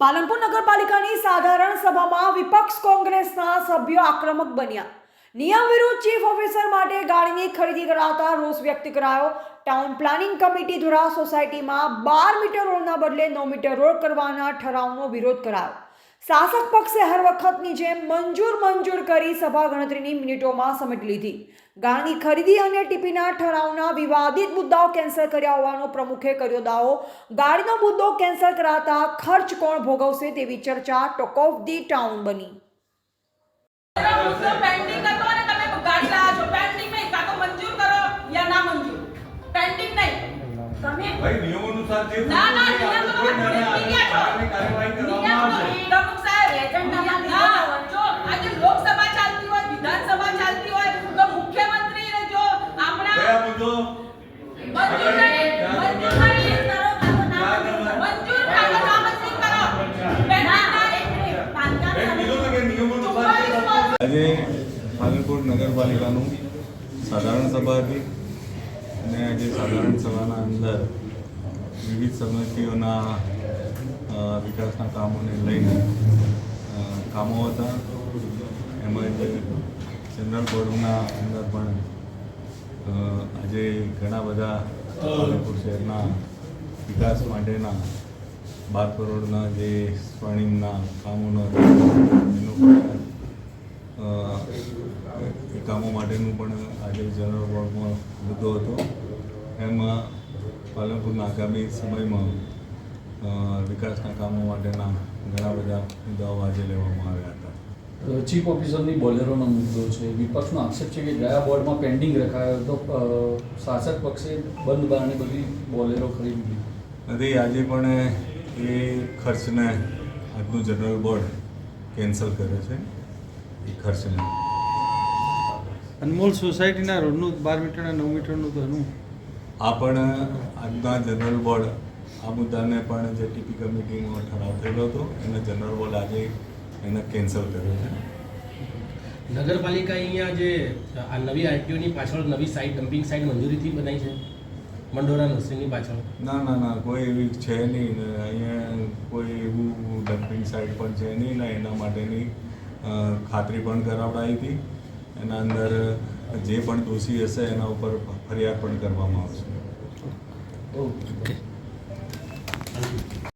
પાલનપુર નગરપાલિકાની સાધારણ સભામાં વિપક્ષ કોંગ્રેસના સભ્યો આક્રમક બન્યા. નિયમ વિરુદ્ધ ચીફ ઓફિસર માટે ગાડીની ખરીદી કરાવતા રોષ વ્યક્ત કરાયો. ટાઉન પ્લાનિંગ કમિટી દ્વારા સોસાયટીમાં બાર મીટર રોડના બદલે નવ મીટર રોડ કરવાના ઠરાવનો વિરોધ કરાયો. શાસક પક્ષે હર વખતની જેમ મંજૂર મંજૂર કરી સભા ગણતરીની મિનિટોમાં સમેટી લીધી. ગાળની ખરીદી અને ટીપીના ઠરાવના વિવાદિત મુદ્દાઓ કેન્સલ કર્યા હોવાનો પ્રમુખે કર્યો દાવો. ગાડીનો મુદ્દો કેન્સલ કરાતા ખર્ચ કોણ ભોગવશે તેવી ચર્ચા ટોક ઓફ ધી ટાઉન બની. પેન્ડિંગ તમે ભાઈ નિયમ અનુસાર જે ના, ના, નિયમ તો ભૂલી ગયા છો. આજે પાલનપુર નગરપાલિકાનું સાધારણ સભા હતી અને આજે સાધારણ સભાના અંદર વિવિધ સમિતિઓના વિકાસના કામોને લઈને કામો હતા. એમાં જનરલ બોર્ડના અંદર પણ આજે ઘણા બધા પાલનપુર શહેરના વિકાસ માટેના બાર કરોડના જે સ્વર્ણિમના કામોનો એનું કામો માટેનું પણ આજે જનરલ બોર્ડમાં મુદ્દો હતો. એમાં પાલનપુરના આગામી સમયમાં વિકાસના કામો માટેના ઘણા બધા મુદ્દાઓ આજે લેવામાં આવ્યા હતા. ચીફ ઓફિસરની બોલેરોનો મુદ્દો છે. વિપક્ષનો આક્ષેપ છે કે ગયા બોર્ડમાં પેન્ડિંગ રખાયો તો શાસક પક્ષે બંધ બારણે બધી બોલેરો ખરીદી નથી આજે પણ એ ખર્ચને આજનું જનરલ બોર્ડ કેન્સલ કરે છે. એ ખર્ચને અનમોલ સોસાયટીના રોડનું બાર મીટરના નવ મીટરનું તો એનું આ પણ આજના જનરલ બોર્ડ આ મુદ્દાને પણ જે ટીપી કમિટીનો ઠરાવ થયેલો હતો એને જનરલ બોર્ડ આજે એને કેન્સલ કર્યો છે. નગરપાલિકા અહીંયા જે આ નવી આરટીઓની પાછળ નવી સાઇટ ડમ્પિંગ સાઇટ મંજૂરીથી બનાવી છે? મંડોરા નર્સિંગની પાછળ? ના ના ના કોઈ એવી છે નહીં. ને અહીંયા કોઈ એવું ડમ્પિંગ સાઇટ પણ છે નહીં ને એના માટેની ખાતરી પણ કરાવડાવી હતી. એના અંદર જે પણ દોષી હશે એના ઉપર ફરિયાદ પણ કરવામાં આવશે. ઓકે